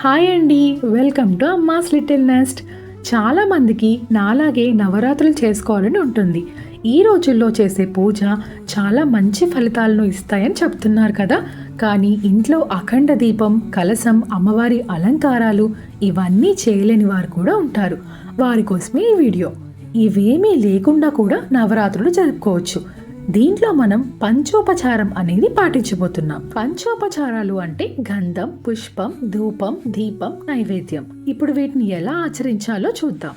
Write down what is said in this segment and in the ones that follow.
Hi అండి welcome to Amma's little nest. చాలామందికి నాలాగే నవరాత్రులు చేసుకోవాలని ఉంటుంది. ఈ రోజుల్లో చేసే పూజ చాలా మంచి ఫలితాలను ఇస్తాయని చెప్తున్నారు కదా. కానీ ఇంట్లో అఖండ దీపం కలసం అమ్మవారి అలంకారాలు ఇవన్నీ చేయలేని వారు కూడా ఉంటారు. వారి కోసమే ఈ వీడియో. ఇవేమీ లేకుండా కూడా నవరాత్రులు జరుపుకోవచ్చు. దీంట్లో మనం పంచోపచారం అనేది పాటించబోతున్నాం. పంచోపచారాలు అంటే గంధం పుష్పం ధూపం దీపం నైవేద్యం. ఇప్పుడు వీటిని ఎలా ఆచరించాలో చూద్దాం.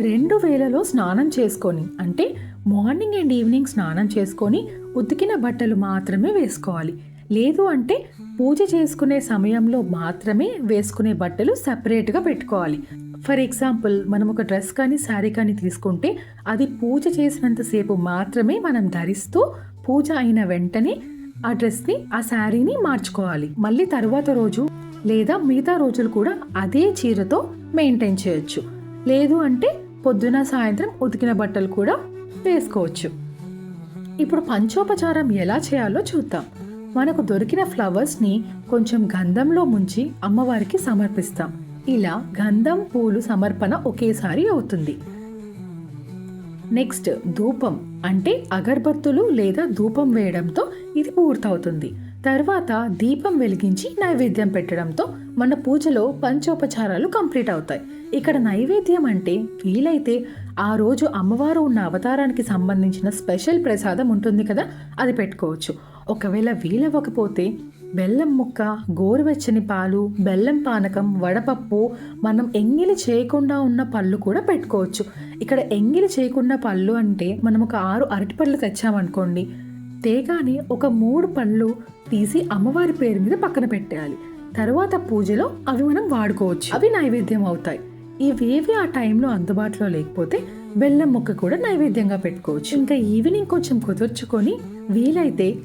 రెండు వేలలో స్నానం చేసుకొని అంటే మార్నింగ్ అండ్ ఈవినింగ్ స్నానం చేసుకొని ఉతికిన బట్టలు మాత్రమే వేసుకోవాలి. లేదు అంటే పూజ చేసుకునే సమయంలో మాత్రమే వేసుకునే బట్టలు సపరేట్గా పెట్టుకోవాలి. ఫర్ ఎగ్జాంపుల్ మనం ఒక డ్రెస్ కానీ శారీ కానీ తీసుకుంటే అది పూజ చేసినంతసేపు మాత్రమే మనం ధరిస్తూ పూజ అయిన వెంటనే ఆ డ్రెస్ని ఆ శారీని మార్చుకోవాలి. మళ్ళీ తర్వాత రోజు లేదా మిగతా రోజులు కూడా అదే చీరతో మెయింటైన్ చేయొచ్చు. లేదు అంటే పొద్దున సాయంత్రం ఉతికిన బట్టలు కూడా వేసుకోవచ్చు. ఇప్పుడు పంచోపచారం ఎలా చేయాలో చూద్దాం. మనకు దొరికిన ఫ్లవర్స్ని కొంచెం గంధంలో ముంచి అమ్మవారికి సమర్పిస్తాం. ఇలా గంధం పూలు సమర్పణ ఒకేసారి అవుతుంది. నెక్స్ట్ ధూపం అంటే అగర్బత్తులు లేదా ధూపం వేయడంతో ఇది పూర్తవుతుంది. తర్వాత దీపం వెలిగించి నైవేద్యం పెట్టడంతో మన పూజలో పంచోపచారాలు కంప్లీట్ అవుతాయి. ఇక్కడ నైవేద్యం అంటే వీలైతే ఆ రోజు అమ్మవారు ఉన్న అవతారానికి సంబంధించిన స్పెషల్ ప్రసాదం ఉంటుంది కదా అది పెట్టుకోవచ్చు. ఒకవేళ వీలవ్వకపోతే బెల్లం ముక్క గోరువెచ్చని పాలు బెల్లం పానకం వడపప్పు మనం ఎంగిలి చేయకుండా ఉన్న పళ్ళు కూడా పెట్టుకోవచ్చు. ఇక్కడ ఎంగిలి చేయకుండా పళ్ళు అంటే మనం ఒక ఆరు అరటి పళ్ళు తెచ్చామనుకోండి తేగానే ఒక మూడు పళ్ళు తీసి అమ్మవారి పేరు మీద పక్కన పెట్టేయాలి. తర్వాత పూజలో అవి మనం వాడుకోవచ్చు. అవి నైవేద్యం అవుతాయి. ఇవేవి ఆ టైంలో అందుబాటులో లేకపోతే బెల్లం ముక్క కూడా నైవేద్యంగా పెట్టుకోవచ్చు. ఇంకా ఈవినింగ్ కొంచెం కుదుర్చుకొని వీలైతే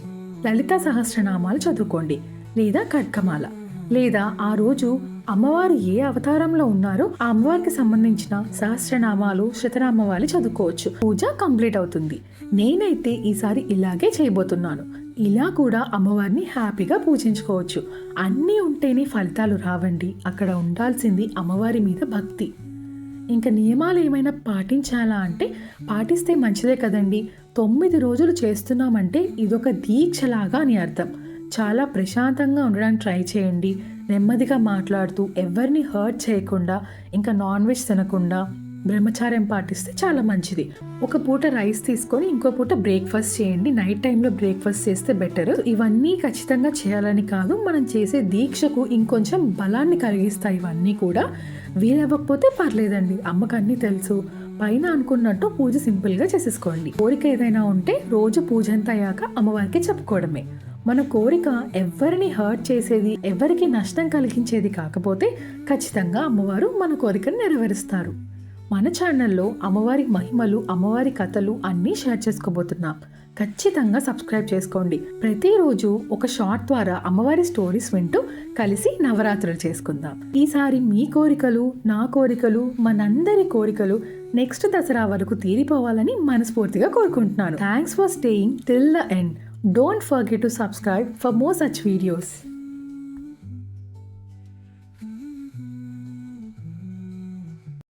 లలిత సహస్రనామాలు చదువుకోండి లేదా ఖడ్గమాల. లేదా ఆ రోజు అమ్మవారు ఏ అవతారంలో ఉన్నారో ఆ అమ్మవారికి సంబంధించిన సహస్రనామాలు శతనామాలు చదువుకోవచ్చు. పూజ కంప్లీట్ అవుతుంది. నేనైతే ఈసారి ఇలాగే చేయబోతున్నాను. ఇలా కూడా అమ్మవారిని హ్యాపీగా పూజించుకోవచ్చు. అన్నీ ఉంటేనే ఫలితాలు రావండి. అక్కడ ఉండాల్సింది అమ్మవారి మీద భక్తి. ఇంకా నియమాలు ఏమైనా పాటించాలా అంటే పాటిస్తే మంచిదే కదండి. తొమ్మిది రోజులు చేస్తున్నామంటే ఇదొక దీక్షలాగా అని అర్థం. చాలా ప్రశాంతంగా ఉండడానికి ట్రై చేయండి. నెమ్మదిగా మాట్లాడుతూ ఎవరిని హర్ట్ చేయకుండా ఇంకా నాన్ వెజ్ తినకుండా బ్రహ్మచార్యం పాటిస్తే చాలా మంచిది. ఒక పూట రైస్ తీసుకొని ఇంకో పూట బ్రేక్ఫాస్ట్ చేయండి. నైట్ టైంలో బ్రేక్ఫాస్ట్ చేస్తే బెటర్. ఇవన్నీ ఖచ్చితంగా చేయాలని కాదు. మనం చేసే దీక్షకు ఇంకొంచెం బలాన్ని కలిగిస్తాయి ఇవన్నీ కూడా. వీలవ్వకపోతే పర్లేదండి. అమ్మకు అన్నీ తెలుసు. పైన అనుకున్నట్టు పూజ సింపుల్గా చేసేసుకోండి. కోరిక ఏదైనా ఉంటే రోజు పూజ అంతా అయ్యాక అమ్మవారికి చెప్పుకోవడమే. మన కోరిక ఎవరిని హర్ట్ చేసేది ఎవరికి నష్టం కలిగించేది కాకపోతే ఖచ్చితంగా అమ్మవారు మన కోరికను నెరవేరుస్తారు. మన ఛానల్లో అమ్మవారి మహిమలు అమ్మవారి కథలు అన్నీ షేర్ చేసుకోబోతున్నాం. ఖచ్చితంగా సబ్స్క్రైబ్ చేసుకోండి. ప్రతిరోజు ఒక షార్ట్ ద్వారా అమ్మవారి స్టోరీస్ వింటూ కలిసి నవరాత్రులు చేసుకుందాం. ఈసారి మీ కోరికలు నా కోరికలు మనందరి కోరికలు నెక్స్ట్ దసరా వరకు తీరిపోవాలని మనస్ఫూర్తిగా కోరుకుంటున్నాను. Thanks for staying till the end don't forget to subscribe for more such videos